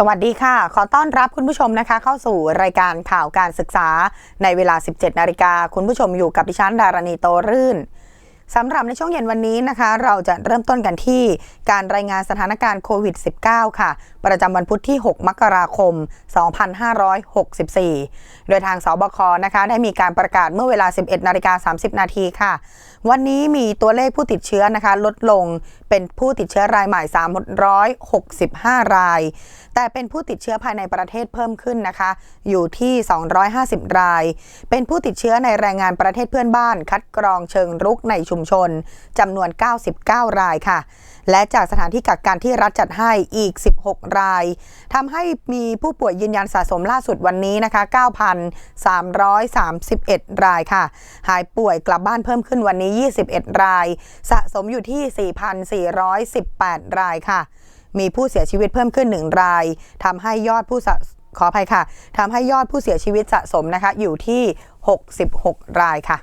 สวัสดีค่ะ ขอต้อนรับคุณผู้ชมนะคะ เข้าสู่รายการข่าวการศึกษาในเวลา 17 นาฬิกา คุณผู้ชมอยู่กับดิฉันดารณีโตรื่น สำหรับในช่วงเย็นวันนี้นะคะ เราจะเริ่มต้นกันที่การรายงานสถานการณ์โควิด -19 ค่ะ ประจำวันพุธที่ 6 มกราคม 2564 โดยทางสบคนะคะ ได้มีการประกาศเมื่อเวลา 11นาฬิกา30 นาทีค่ะ วันนี้มีตัวเลขผู้ติดเชื้อนะคะ ลดลงเป็นผู้ติดเชื้อรายใหม่ 365 ราย แต่เป็นผู้ติดเชื้อภายในประเทศเพิ่มขึ้นนะคะ อยู่ที่ 250 ราย เป็นผู้ติดเชื้อในแรงงานประเทศเพื่อนบ้าน คัดกรองเชิงรุกในชุมชนจำนวน 99 รายค่ะ และจากสถานที่กักกันที่รัฐจัดให้อีก 16 รายทำให้มีผู้ป่วยยืนยันสะสมล่าสุดวันนี้นะคะ 9,331 รายค่ะ หายป่วยกลับบ้านเพิ่มขึ้นวันนี้ 21 ราย สะสมอยู่ที่ 4,418 รายค่ะ มีผู้เสียชีวิตเพิ่มขึ้น 1 รายทำให้ยอดผู้สะขออภัยค่ะทำให้ยอดผู้เสียชีวิตสะสมนะคะอยู่ที่ 66 รายค่ะ